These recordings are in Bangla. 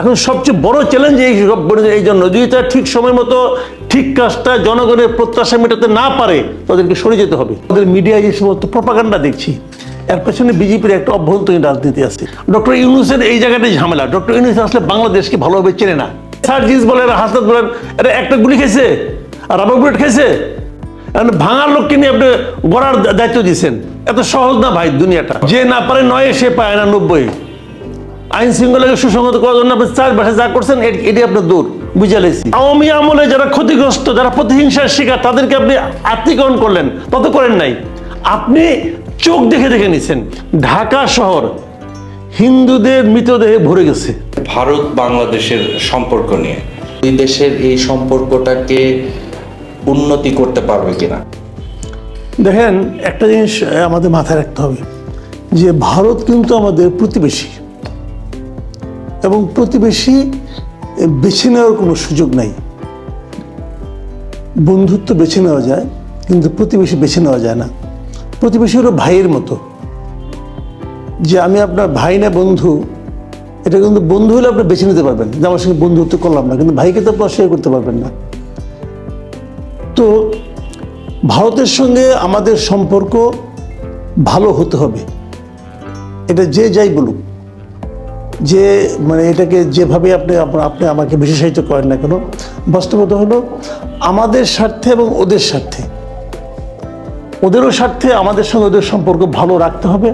এখন সবচেয়ে বড় চ্যালেঞ্জ এই এই জন্য যদি তারা ঠিক সময় মতো ঠিক কাজটা জনগণের প্রত্যাশা মেটাতে না পারে, তাদেরকে সরে যেতে হবে। তাদের মিডিয়ায় যে সমস্ত প্রপাগান্ডা দেখছি, এর পেছনে বিজেপির একটা অভ্যন্তরীণ রাজনীতি আছে। ডক্টর ইউনুসের এই জায়গাটাই ঝামেলা। ডক্টর ইউনুস আসলে বাংলাদেশকে ভালোভাবে চেনে না। সার্জিস বলেন, হাসনাত বলেন এটা একটা গুলি খেয়েছে, আর রাবার বুলেট খেয়েছে। ভাঙার লোককে নিয়ে আপনি গড়ার দায়িত্ব দিয়েছেন। এত সহজ না ভাই দুনিয়াটা। যে না পারে নয়, সে পায় না নব্বই। আইন শৃঙ্খলাকে সুসংগত করার জন্য আপনি চার বাসায় যা করছেন এটি আপনার দূর। বুঝে লেছি আওয়ামী আমলে যারা ক্ষতিগ্রস্ত যারা প্রতিহিংসার শিকার তাদেরকে আপনি আত্মীকরণ করলেন তত করেন নাই। আপনি চোখ দেখে দেখে নিছেন ঢাকা শহর হিন্দুদের মৃতদেহে ভরে গেছে। ভারত বাংলাদেশের সম্পর্ক নিয়ে। দুই দেশের এই সম্পর্কটাকে উন্নতি করতে পারবে কিনা? দেখেন একটা জিনিস আমাদের মাথায় রাখতে হবে যে ভারত কিন্তু আমাদের প্রতিবেশী। এবং প্রতিবেশী বেছে নেওয়ার কোনো সুযোগ নাই। বন্ধুত্ব বেছে নেওয়া যায়, কিন্তু প্রতিবেশী বেছে নেওয়া যায় না। প্রতিবেশী হলো ভাইয়ের মতো। যে আমি আপনার ভাই না বন্ধু, এটা কিন্তু বন্ধু হলে আপনি বেছে নিতে পারবেন। যে আমার সঙ্গে বন্ধুত্ব করলাম না, কিন্তু ভাইকে তো আপনি অস্বীকার করতে পারবেন না। তো ভারতের সঙ্গে আমাদের সম্পর্ক ভালো হতে হবে। এটা যে যাই বলুক। যে মানে এটাকে যেভাবে আপনি আপনি আমাকে বিশেষায়িত করেন না কেন, বাস্তবতা হলো আমাদের স্বার্থে এবং ওদের স্বার্থে। ওদেরও স্বার্থে আমাদের সঙ্গে ওদের সম্পর্ক ভালো রাখতে হবে,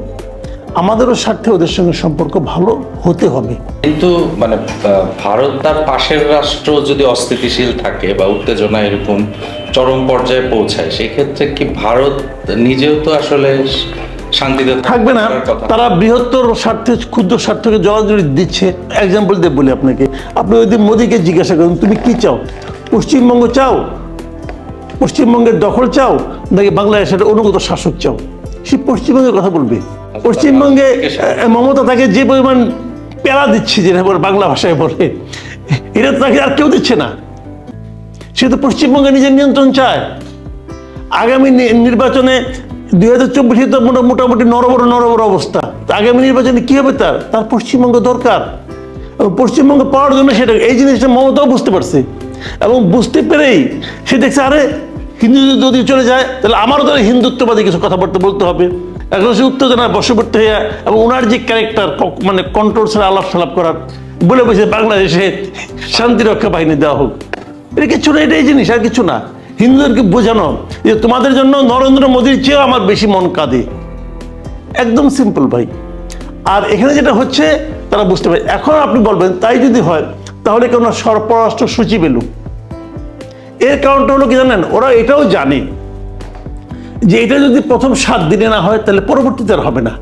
আমাদেরও স্বার্থে ওদের সঙ্গে সম্পর্ক ভালো হতে হবে। কিন্তু মানে ভারত তার পাশের রাষ্ট্র যদি অস্থিতিশীল থাকে বা উত্তেজনা এরকম চরম পর্যায়ে পৌঁছায় সেই ক্ষেত্রে কি ভারত নিজেও তো আসলে শান্তিতে থাকবে না। তারা বৃহত্তর স্বার্থে ক্ষুদ্র স্বার্থকে জড়াজড়ি দিচ্ছে। এক্সাম্পল দিয়ে বলি আপনাকে। আপনি দিন মোদীকে জিজ্ঞাসা করুন তুমি কি চাও? পশ্চিমবঙ্গ চাও? পশ্চিমবঙ্গের দখল চাও? নাকি বাংলাদেশের অনুগত শাসক চাও? সে পশ্চিমবঙ্গের কথা বলবে। পশ্চিমবঙ্গে মমতা তাকে যে পরিমাণ পেড়া দিচ্ছে যেটা বলে বাংলা ভাষায় বলে এটা তাকে আর কেউ দিচ্ছে না। সে তো পশ্চিমবঙ্গে নিজের নিয়ন্ত্রণ চায়। আগামী নির্বাচনে দুই হাজার চব্বিশে তো মোটা- মোটামুটি নরবর নরবর অবস্থা। আগামী নির্বাচনে কি হবে তার? তার পশ্চিমবঙ্গ দরকার। পশ্চিমবঙ্গ পাওয়ার জন্য সেটা এই জিনিসটা মমতাও বুঝতে পারছে। এবং বুঝতে পেরেই সে দেখছে, আরে, হিন্দু যদি চলে যায়, তাহলে আমারও তাহলে হিন্দুত্ববাদী কিছু কথাবার্তা বলতে হবে। এখন সে উত্তেজনায় বশবর্তী হয়ে, এবং ওনার যে ক্যারেক্টার মানে কন্ট্রোল ছাড়া আলাপ সালাপ করার, বলে বসে বাংলাদেশে শান্তিরক্ষা বাহিনী দেওয়া হোক। এটা কিছু না, এটাই জিনিস, আর কিছু না। হিন্দুদেরকে বোঝানো যে তোমাদের জন্য নরেন্দ্র মোদীর চেয়েও আমার বেশি মন কাঁদে। একদম সিম্পল ভাই। আর এখানে যেটা হচ্ছে, তারা বুঝতে পারে। এখন আপনি বলবেন, তাই যদি হয়, তাহলে কেন সরপরাষ্ট্র সচিব এলো এর কারণটা হলো কি জানেন, ওরা এটাও জানে যে এটা যদি প্রথম সাত দিনে না হয়, তাহলে পরবর্তীতে আর হবে না।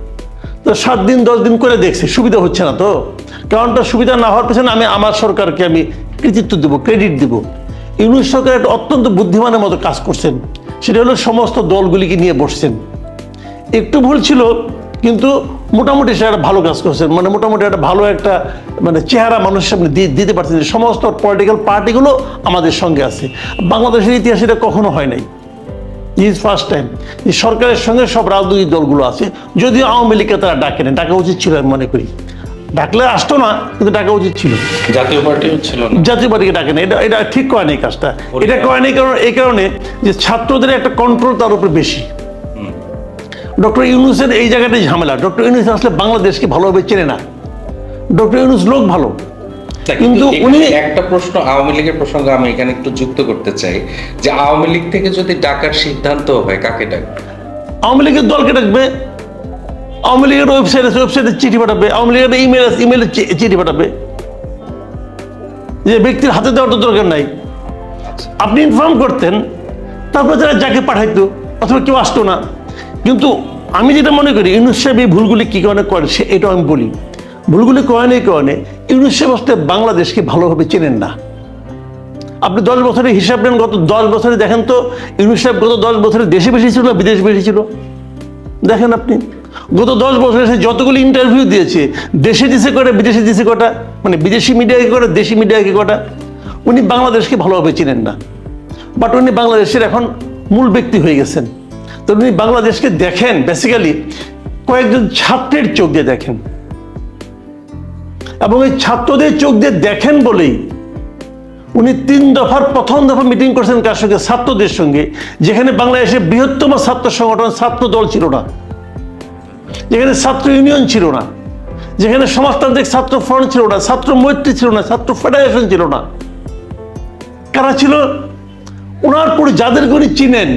তো সাত দিন, দশ দিন করে দেখছে, সুবিধা হচ্ছে না তো। কারণটা সুবিধা না হওয়ার পেছনে আমি, আমার সরকারকে আমি কৃতিত্ব দেবো ক্রেডিট দেব। ইউনুস সরকার একটা অত্যন্ত বুদ্ধিমানের মতো কাজ করছেন। সেটা হলো সমস্ত দলগুলিকে নিয়ে বসছেন। একটু ভুল ছিল, কিন্তু মোটামুটি সে একটা ভালো কাজ করছেন। মানে মোটামুটি একটা ভালো একটা মানে চেহারা মানুষের সামনে দিয়ে দিতে পারছেন সমস্ত পলিটিক্যাল পার্টিগুলো আমাদের সঙ্গে আছে। বাংলাদেশের ইতিহাসে এটা কখনো হয় নাই। ইজ ফার্স্ট টাইম সরকারের সঙ্গে সব রাজনৈতিক দলগুলো আছে, যদিও আওয়ামী লীগকে তারা ডাকে না ডাকা উচিত ছিল আমি মনে করি। ডাকলে আসতো না কিন্তু ডাকা উচিত ছিল। জাতীয় পার্টিও ছিল না। জাতীয় পার্টিকে ডাকে না এটা এটা ঠিক করেনি এই কাজটা। এটা করেনি কারণে এই কারণে যে ছাত্রদের একটা কন্ট্রোল তার উপর বেশি। ডক্টর ইউনুসের এই জায়গাটাই ঝামেলা। ডক্টর ইউনুস আসলে বাংলাদেশকে ভালোভাবে চেনে না। ডক্টর ইউনুস লোক ভালো। কিন্তু উনি- একটা প্রশ্ন আওয়ামী লীগের প্রসঙ্গে আমি এখানে একটু যুক্ত করতে চাই। যে আওয়ামী লীগ থেকে যদি ডাকার সিদ্ধান্ত হয় কাকে ডাকবে? আওয়ামী লীগের দলকে ডাকবে আওয়ামী লীগের ওয়েবসাইট ওয়েবসাইটে চিঠি পাঠাবে। আওয়ামী লীগের ইমেল ইমেলে চিঠি পাঠাবে। যে ব্যক্তির হাতে দেওয়ার তো দরকার নাই। আপনি ইনফর্ম করতেন, তারপর যারা যাকে পাঠাইতো, অথবা কেউ আসতো না। কিন্তু আমি যেটা মনে করি, ইউনুস সাহেব এই ভুলগুলি কী কারণে করে সে এটাও আমি বলি। ভুলগুলি করেন এই কারণে ইউনুস সাহেব আসলে বাংলাদেশকে ভালোভাবে চেনেন না। আপনি দশ বছরের হিসাব নেন, গত দশ বছরে দেখেন তো, ইউনুস সাহেব গত দশ বছরে দেশে বেশি ছিল বিদেশে বেশি ছিল? দেখেন আপনি। গত দশ বছরে সে যতগুলি ইন্টারভিউ দিয়েছে, দেশে দিছে কটা বিদেশে দিছে কটা মানে বিদেশি মিডিয়াকে কটা দেশি মিডিয়াকে কটা উনি বাংলাদেশকে ভালোভাবে চিনেন না। বাট উনি বাংলাদেশের এখন মূল ব্যক্তি হয়ে গেছেন। তো উনি বাংলাদেশকে দেখেন বেসিক্যালি কয়েকজন ছাত্রের চোখ দিয়ে দেখেন। এবং এই ছাত্রদের চোখ দিয়ে দেখেন বলেই উনি তিন দফার প্রথম দফা মিটিং করছেন কার সঙ্গে? ছাত্রদের সঙ্গে, যেখানে বাংলাদেশের বৃহত্তম ছাত্র সংগঠন ছাত্র দল ছিল না। যেখানে ছাত্র ইউনিয়ন ছিল না, যেখানে সমাজতান্ত্রিক ছাত্র ফ্রন্ট ছিল না, ছাত্র মৈত্রী ছিল না, ছাত্র ফেডারেশন ছিল না। কারা ছিল? ওনার পরে যাদেরকে উনি চিনেন,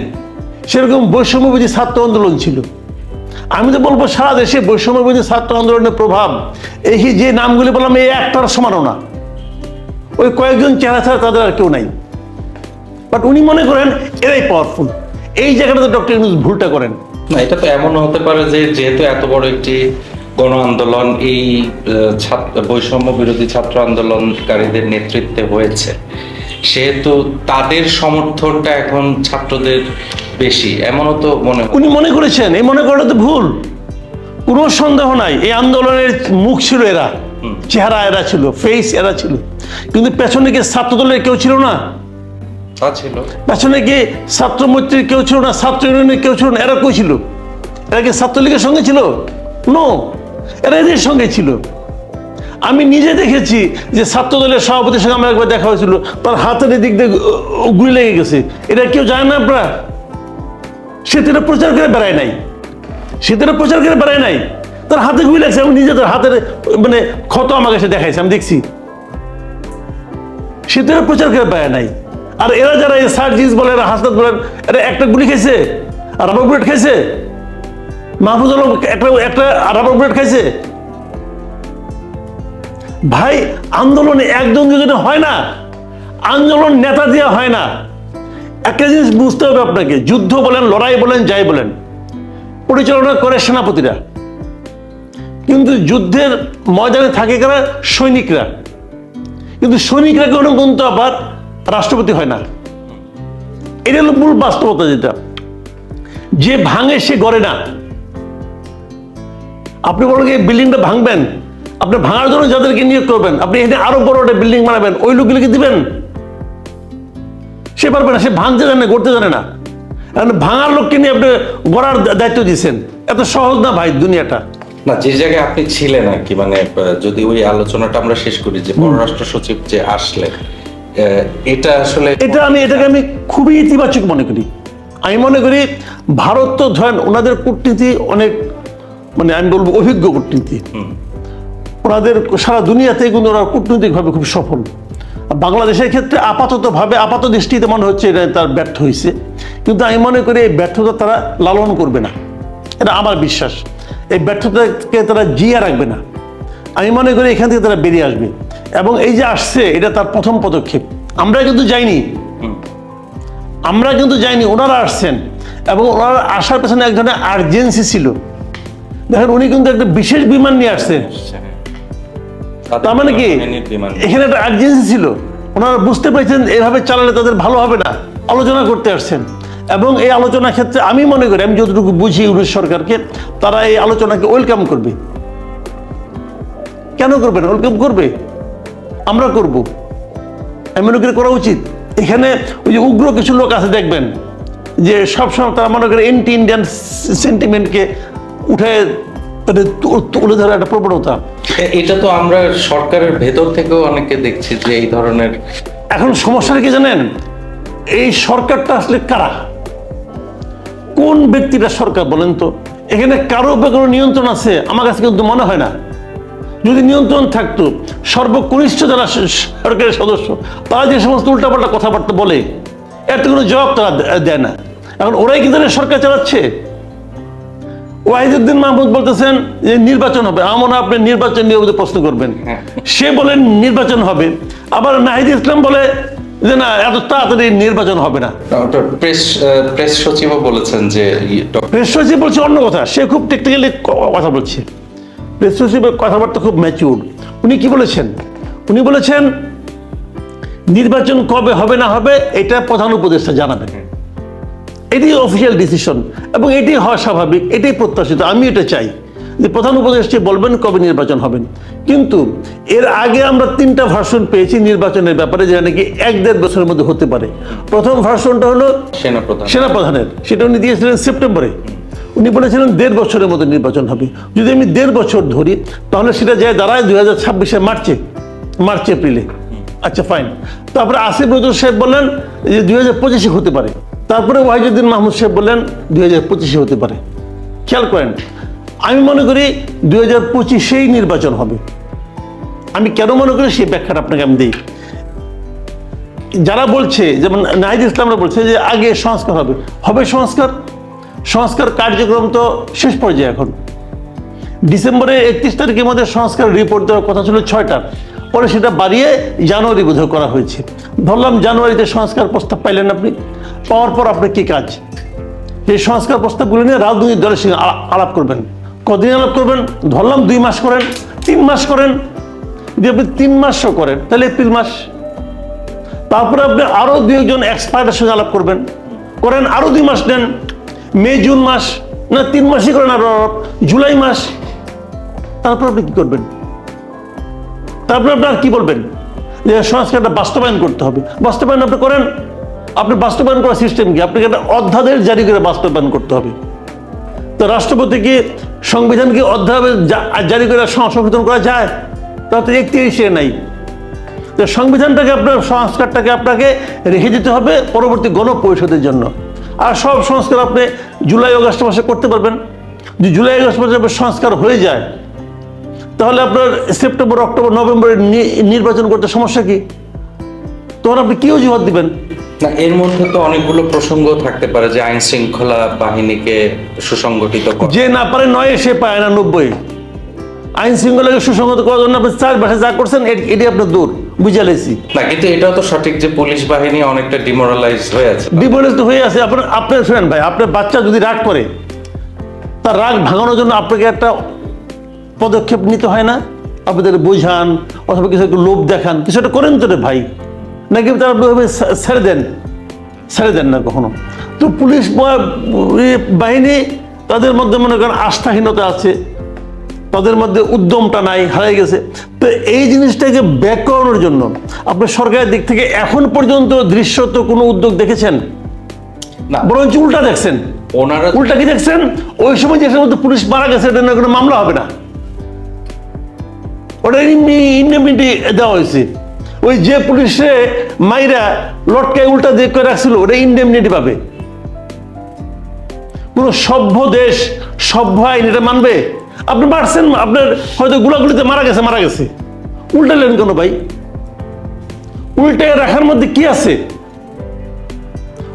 সেরকম বৈষম্যবিধি ছাত্র আন্দোলন ছিল। আমি তো বলব সারা দেশে বৈষম্যবিধি ছাত্র আন্দোলনের প্রভাব। এই যে নামগুলি বললাম, এই একটার সমানও না। ওই কয়েকজন চেহারা ছাড়া তাদের আর কেউ নাই। বাট উনি মনে করেন, এরাই পাওয়ারফুল এই জায়গাটাতে ডক্টর ইউনুস ভুলটা করেন। না এটা তো এমন হতে পারে যে যেহেতু এত বড় একটি গণ আন্দোলন এই ছাত্র বৈষম্য বিরোধী ছাত্র আন্দোলনকারীদের নেতৃত্বে হয়েছে। সেহেতু তাদের সমর্থনটা এখন ছাত্রদের বেশি এমনও তো মনে হয়। উনি মনে করেছেন এই মনে করাটা তো ভুল। কোনো সন্দেহ নাই এই আন্দোলনের মুখ ছিল এরা। চেহারা এরা ছিল ফেস এরা ছিল। কিন্তু পেছনে কি ছাত্র দলের কেউ ছিল না। তা ছিল। পেছনে কি ছাত্র কেউ ছিল না? ছাত্র ইউনিয়নের কেউ ছিল না? এরা কই ছিল? এরা কি ছাত্রলীগের সঙ্গে ছিল? নো এরা এদের সঙ্গে ছিল। আমি নিজে দেখেছি যে ছাত্র দলের সভাপতির সঙ্গে আমার একবার দেখা হয়েছিল। তার হাতের দিক দিয়ে গুলি লেগে গেছে। এটা কেউ জানে না আপনারা? সে তো এটা প্রচার করে বেড়ায় নাই। সে তো প্রচার করে বেড়ায় নাই। তার হাতে গুলি লাগছে। আমি নিজে তার হাতের মানে ক্ষত আমাকে সে দেখাইছে। আমি দেখছি। সে তো প্রচার করে বেড়ায় নাই। আর এরা যারা এই বলে এরা হাসনাত বলেন, এরা একটা গুলি খেয়েছে আর রাবার বুলেট খেয়েছে মাহফুজ আলম একটা একটা রাবার বুলেট খাইছে। ভাই, আন্দোলনে একজন দুজনে হয় না, আন্দোলন নেতা দিয়ে হয় না। একটা জিনিস বুঝতে হবে আপনাকে, যুদ্ধ বলেন, লড়াই বলেন, যাই বলেন, পরিচালনা করে সেনাপতিরা। কিন্তু যুদ্ধের ময়দানে থাকে কারা? সৈনিকরা। কিন্তু সৈনিকরা কোনো কিন্তু আবার রাষ্ট্রপতি হয় না। এটা হলো মূল বাস্তবতা যেটা। যে ভাঙে সে গড়ে না। আপনি বলেন এই বিল্ডিংটা ভাঙবেন। আপনি ভাঙার জন্য যাদেরকে নিয়োগ করবেন আপনি এখানে আরও বড় একটা বিল্ডিং বানাবেন ওই লোকগুলিকে দিবেন। সে পারবে না সে ভাঙতে জানে না গড়তে জানে না। ভাঙার লোককে নিয়ে আপনি গড়ার দায়িত্ব দিচ্ছেন এত সহজ না ভাই দুনিয়াটা? না যে জায়গায় আপনি ছিলেন আর কি মানে যদি ওই আলোচনাটা আমরা শেষ করি যে পররাষ্ট্র সচিব যে আসলেন এটা আসলে এটা আমি এটাকে আমি খুবই ইতিবাচক মনে করি। আমি মনে করি ভারত তো ধরেন ওনাদের কূটনীতি অনেক মানে আমি বলব অভিজ্ঞ কূটনীতি। ওনাদের সারা দুনিয়াতে কিন্তু ওরা কূটনৈতিকভাবে খুব সফল। বাংলাদেশের ক্ষেত্রে আপাততভাবে আপাত দৃষ্টিতে মনে হচ্ছে এটা তার ব্যর্থ হয়েছে কিন্তু আমি মনে করি এই ব্যর্থতা তারা লালন করবে না। এটা আমার বিশ্বাস। এই ব্যর্থতাকে তারা জিয়া রাখবে না। আমি মনে করি এখান থেকে তারা বেরিয়ে আসবে। এবং এই যে আসছে এটা তার প্রথম পদক্ষেপ। আমরা কিন্তু যাইনি। আমরা কিন্তু যাইনি ওনারা আসছেন। এবং ওনারা আসার পেছনে এক ধরনের আর্জেন্সি ছিল। দেখেন উনি কিন্তু একটা বিশেষ বিমান নিয়ে আসছেন। তার মানে কি? এখানে একটা আর্জেন্সি ছিল। ওনারা বুঝতে পেরেছেন এভাবে চালালে তাদের ভালো হবে না। আলোচনা করতে আসছেন। এবং এই আলোচনার ক্ষেত্রে আমি মনে করি আমি যতটুকু বুঝি ইউনিট সরকারকে তারা এই আলোচনাকে ওয়েলকাম করবে। কেন করবে না? ওয়েলকাম করবে? আমরা করব। আমি মনে করি করা উচিত। এখানে ওই যে উগ্র কিছু লোক আছে দেখবেন যে সবসময় তারা মনে করে এন্টি ইন্ডিয়ান সেন্টিমেন্টকে উঠে তুলে ধরার একটা প্রবণতা। এটা তো আমরা সরকারের ভেতর থেকেও অনেকে দেখছি যে এই ধরনের এখন সমস্যাটা কি জানেন? এই সরকারটা আসলে কারা? কোন ব্যক্তিটা সরকার বলেন তো? এখানে কারও উপরে কোনো নিয়ন্ত্রণ আছে? আমার কাছে কিন্তু মনে হয় না। যদি নিয়ন্ত্রণ থাকতো সর্বকনিষ্ঠ যারা সরকারের সদস্য তারা যে সমস্ত উল্টাপাল্টা কথাবার্তা বলে এর তো কোনো জবাব তারা দেয় না। এখন ওরাই কি ধরনের সরকার চালাচ্ছে? ওয়াহিদুদ্দিন মাহমুদ বলতেছেন যে নির্বাচন হবে। আমার হয় আপনি নির্বাচন নিয়ে প্রশ্ন করবেন। সে বলেন নির্বাচন হবে। আবার নাহিদ ইসলাম বলে যে না এত তাড়াতাড়ি নির্বাচন হবে না। প্রেস প্রেস সচিবও বলেছেন যে প্রেস সচিব বলছে অন্য কথা। সে খুব টেকনিক্যালি কথা বলছে। প্রেস কথাবার্তা খুব ম্যাচিউর উনি কি বলেছেন? উনি বলেছেন নির্বাচন কবে হবে না হবে এটা প্রধান উপদেষ্টা জানাবেন। এটি অফিসিয়াল ডিসিশন এবং এটি হওয়া স্বাভাবিক এটাই প্রত্যাশিত। আমি এটা চাই যে প্রধান উপদেষ্টা বলবেন কবে নির্বাচন হবেন কিন্তু এর আগে আমরা তিনটা ভার্সন পেয়েছি নির্বাচনের ব্যাপারে যেটা নাকি এক দেড় বছরের মধ্যে হতে পারে। প্রথম ভার্সনটা হলো সেনাপ্রধান। সেনাপ্রধানের সেটা উনি দিয়েছিলেন সেপ্টেম্বরে। উনি বলেছিলেন দেড় বছরের মধ্যে নির্বাচন হবে। যদি আমি দেড় বছর ধরি, তাহলে সেটা যায় দাঁড়ায় দুই হাজার ছাব্বিশে মার্চে, মার্চ, এপ্রিলে। আচ্ছা ফাইন তারপরে আসিফ নজরুল সাহেব বললেন যে দুই হাজার পঁচিশে হতে পারে। তারপরে ওয়াহিদুদ্দিন মাহমুদ সাহেব বললেন দুই হাজার পঁচিশে হতে পারে। খেয়াল করেন, আমি মনে করি দুই হাজার পঁচিশেই নির্বাচন হবে। আমি কেন মনে করি সেই ব্যাখ্যাটা আপনাকে আমি দিই। যারা বলছে, যেমন নাহিদ ইসলামরা বলছে যে আগে সংস্কার হবে। হবে সংস্কার সংস্কার কার্যক্রম তো শেষ পর্যায়ে এখন। ডিসেম্বরের একত্রিশ তারিখের মধ্যে সংস্কার রিপোর্ট দেওয়ার কথা ছিল ছয়টা। পরে সেটা বাড়িয়ে জানুয়ারি বোধহয় করা হয়েছে। ধরলাম জানুয়ারিতে সংস্কার প্রস্তাব পাইলেন আপনি। পাওয়ার পর আপনার কি কাজ? এই সংস্কার প্রস্তাবগুলো নিয়ে রাজনৈতিক দলের সঙ্গে আলাপ করবেন। কদিন আলাপ করবেন? ধরলাম দুই মাস করেন, তিন মাস করেন। যদি আপনি তিন মাসও করেন, তাহলে এপ্রিল মাস। তারপরে আপনি আরও দুই একজন এক্সপার্টের সঙ্গে আলাপ করবেন। করেন, আরও দুই মাস নেন মে, জুন মাস না তিন মাসই করেন আরও জুলাই মাস। তারপর আপনি কি করবেন? তারপরে আপনার কি বলবেন? যে সংস্কারটা বাস্তবায়ন করতে হবে। বাস্তবায়ন আপনি করেন, আপনি বাস্তবায়ন করার সিস্টেম কি? আপনাকে একটা অধ্যাদেশ জারি করে বাস্তবায়ন করতে হবে। তো রাষ্ট্রপতি কি সংবিধানকে অধ্যাদেশ জারি করে সংশোধন করা যায়? তাতে একটি সে নাই। তো সংবিধানটাকে আপনার সংস্কারটাকে আপনাকে রেখে দিতে হবে পরবর্তী গণপরিষদের জন্য। আর সব সংস্কার আপনি জুলাই আগস্ট মাসে করতে পারবেন। যদি জুলাই আগস্ট মাসে সংস্কার হয়ে যায় তাহলে আপনার সেপ্টেম্বর অক্টোবর নভেম্বরে নির্বাচন করতে সমস্যা কি? তখন আপনি কি অজুহাত দিবেন? না এর মধ্যে তো অনেকগুলো প্রসঙ্গ থাকতে পারে যে আইন শৃঙ্খলা বাহিনীকে সুসংগঠিত যে না পারে নয় সে পায় না নব্বই। আইন শৃঙ্খলাকে সুসংগত করার জন্য আপনি চার মাসে যা করছেন এটি আপনার দূর। বুঝে লেছি। না কিন্তু এটাও তো সঠিক যে পুলিশ বাহিনী অনেকটা ডিমোরালাইজ হয়ে আছে। তো হয়ে আছে। আপনার আপনার শুনেন ভাই আপনার বাচ্চা যদি রাগ করে তার রাগ ভাঙানোর জন্য আপনাকে একটা পদক্ষেপ নিতে হয় না? আপনাদের বোঝান অথবা কিছু একটু লোভ দেখান কিছু একটা করেন তো রে ভাই। নাকি তারা ছেড়ে দেন? ছেড়ে দেন না কখনো। তো পুলিশ বাহিনী তাদের মধ্যে মনে করেন আস্থাহীনতা আছে। তাদের মধ্যে উদ্যমটা নাই হারিয়ে গেছে। তো এই জিনিসটাকে ব্যাক করানোর জন্য আপনার সরকারের দিক থেকে এখন পর্যন্ত দৃশ্যত কোনো উদ্যোগ দেখেছেন? না। বরঞ্চ উল্টা দেখছেন। ওনারা উল্টা কি দেখছেন? ওই সময় যেটার মধ্যে পুলিশ মারা গেছে এটা কোনো মামলা হবে না। ওটা ইন্ডেমিনিটি দেওয়া হয়েছে। ওই যে পুলিশে মাইরা লটকায় উল্টা দিয়ে করে রাখছিল ওটা ইন্ডেমিনিটি পাবে। কোন সভ্য দেশ সভ্য আইন এটা মানবে? আপনি মারছেন, আপনার হয়তো গুলাগুলিতে মারা গেছে মারা গেছে। উল্টালেন কেন ভাই? উল্টে রাখার মধ্যে কি আছে?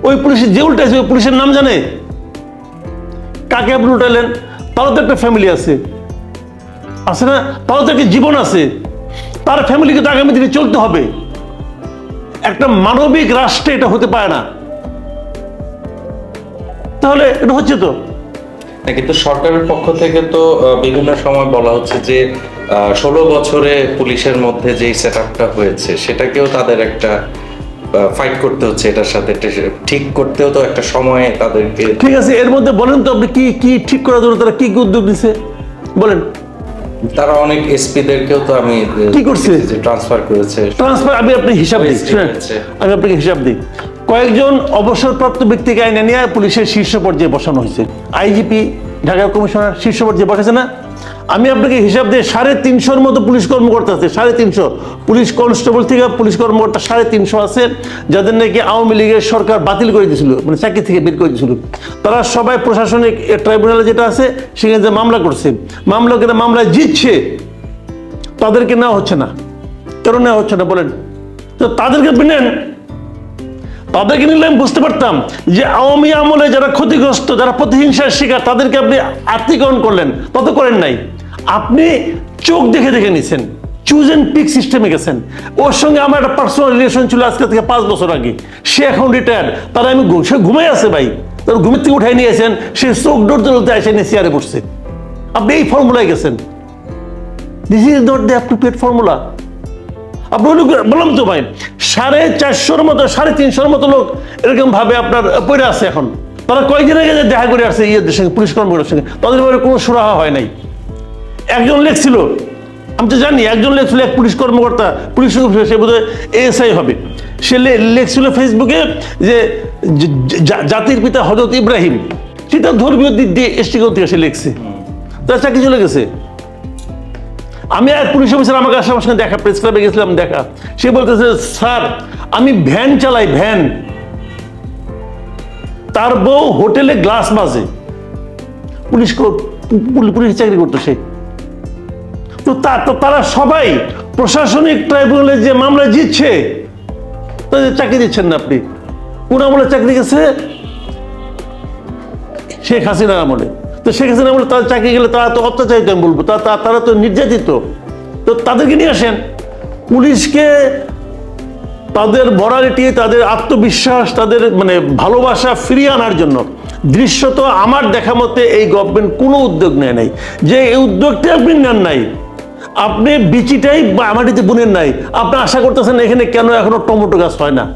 ওই পুলিশের যে উল্টাইছে, ওই পুলিশের নাম জানে? কাকে আপনি উঠালেন তারও তো একটা ফ্যামিলি আছে। আছে না? তারও তো একটা জীবন আছে। তার ফ্যামিলিকে তো আগামী দিনে চলতে হবে। একটা মানবিক রাষ্ট্রে এটা হতে পারে না। তাহলে এটা হচ্ছে তো? কিন্তু সরকারের পক্ষ থেকে তো বিভিন্ন সময় বলা হচ্ছে যে ষোলো বছরে পুলিশের মধ্যে যেই সেট আপটা হয়েছে সেটাকেও তাদের একটা ফাইট করতে হচ্ছে এটার সাথে ঠিক করতেও তো একটা সময়ে তাদেরকে ঠিক আছে এর মধ্যে বলেন তো আপনি কি কি ঠিক করার জন্য তারা কি কি উদ্যোগ নিছে? বলেন। তারা অনেক এসপিদেরকেও তো আমি কি করছে? ট্রান্সফার করেছে। ট্রান্সফার আমি আপনি হিসাব দিই আমি আপনাকে হিসাব দিই। কয়েকজন অবসরপ্রাপ্ত ব্যক্তিকে আইনে নিয়ে পুলিশের শীর্ষ পর্যায়ে বসানো হয়েছে। আইজিপি, ঢাকা কমিশনার শীর্ষ পর্যায়ে বসেছে না? আমি আপনাকে হিসাব দিয়ে সাড়ে তিনশোর মতো পুলিশ কর্মকর্তা আছে, সাড়ে তিনশো। পুলিশ কনস্টেবল থেকে পুলিশ কর্মকর্তা সাড়ে তিনশো আছে, যাদের নাকি আওয়ামী লীগের সরকার বাতিল করে দিয়েছিল মানে চাকরি থেকে বের করে দিয়েছিল। তারা সবাই প্রশাসনিক ট্রাইব্যুনালে যেটা আছে, সেখানে যে মামলা করছে মামলা করে মামলায় জিতছে, তাদেরকে নেওয়া হচ্ছে না। কেন নেওয়া হচ্ছে না বলেন? তো তাদেরকে আপনি নেন তাদেরকে নিলে আমি বুঝতে পারতাম যে আওয়ামী আমলে যারা ক্ষতিগ্রস্ত, যারা প্রতিহিংসার শিকার, তাদেরকে আপনি আত্মীকরণ করলেন, তত করেন নাই। আপনি চোখ দেখে দেখে নিছেন চুজ অ্যান্ড পিক সিস্টেমে গেছেন। ওর সঙ্গে আমার একটা পার্সোনাল রিলেশন ছিল আজকে থেকে পাঁচ বছর আগে। সে এখন রিটায়ার তারা আমি সে ঘুমাই আছে ভাই। তার ঘুমের থেকে উঠাই নিয়েছেন সে চোখ ডরতে ডরতে এসে নিয়ে চেয়ারে বসছে। আপনি এই ফর্মুলায় গেছেন। This is not the appropriate formula আপনি বললাম তো ভাই, সাড়ে চারশোর মতো, সাড়ে তিনশোর মতো লোক এরকম ভাবে আপনার পড়ে আছে এখন। তারা কয়েকদিন আগে দেখা করে আসছে ইয়েদের সঙ্গে, পুলিশ কর্মকর্তার সঙ্গে, তাদের ব্যাপারে কোনো সুরাহা হয় নাই। একজন লেখছিল, আমি তো জানি, একজন লেখছিল এক পুলিশ কর্মকর্তা, পুলিশ সে বোধহয় এএসআই হবে। সে লেখছিল ফেসবুকে যে জাতির পিতা হজরত ইব্রাহিম সেটা ধর্মীয় দিক দিয়ে এসটি থেকে সে লিখছে। তার চাকরি চলে গেছে। আমি আর পুলিশ অফিসার আমাকে আসার সঙ্গে দেখা প্রেস ক্লাবে গেছিলাম দেখা। সে বলতেছে, স্যার, আমি ভ্যান চালাই, ভ্যান। তার বউ হোটেলে গ্লাস মাজে পুলিশ পুলিশ চাকরি করতো সে। তো তারা সবাই প্রশাসনিক ট্রাইব্যুনালে যে মামলা জিতছে, তাদের চাকরি দিচ্ছেন না আপনি। কোন আমলে চাকরি গেছে? শেখ হাসিনার আমলে। তো শেখ হাসিনা আমলে তাদের চাকরি গেলে তারা তো অত্যাচারিত, আমি বলব। তা- তারা তো নির্যাতিত। তো তাদেরকে নিয়ে আসেন। পুলিশকে তাদের মরালিটি তাদের আত্মবিশ্বাস, তাদের মানে ভালোবাসা ফিরিয়ে আনার জন্য দৃশ্যত আমার দেখা মতে এই গভর্নমেন্ট কোনো উদ্যোগ নেয় নাই। যে এই উদ্যোগটা আপনি নেন নাই, আপনি বিচিটাই বা আমাটিতে বুনেন নাই, আপনি আশা করতেছেন এখানে কেন এখনও টমেটো গাছ হয় না?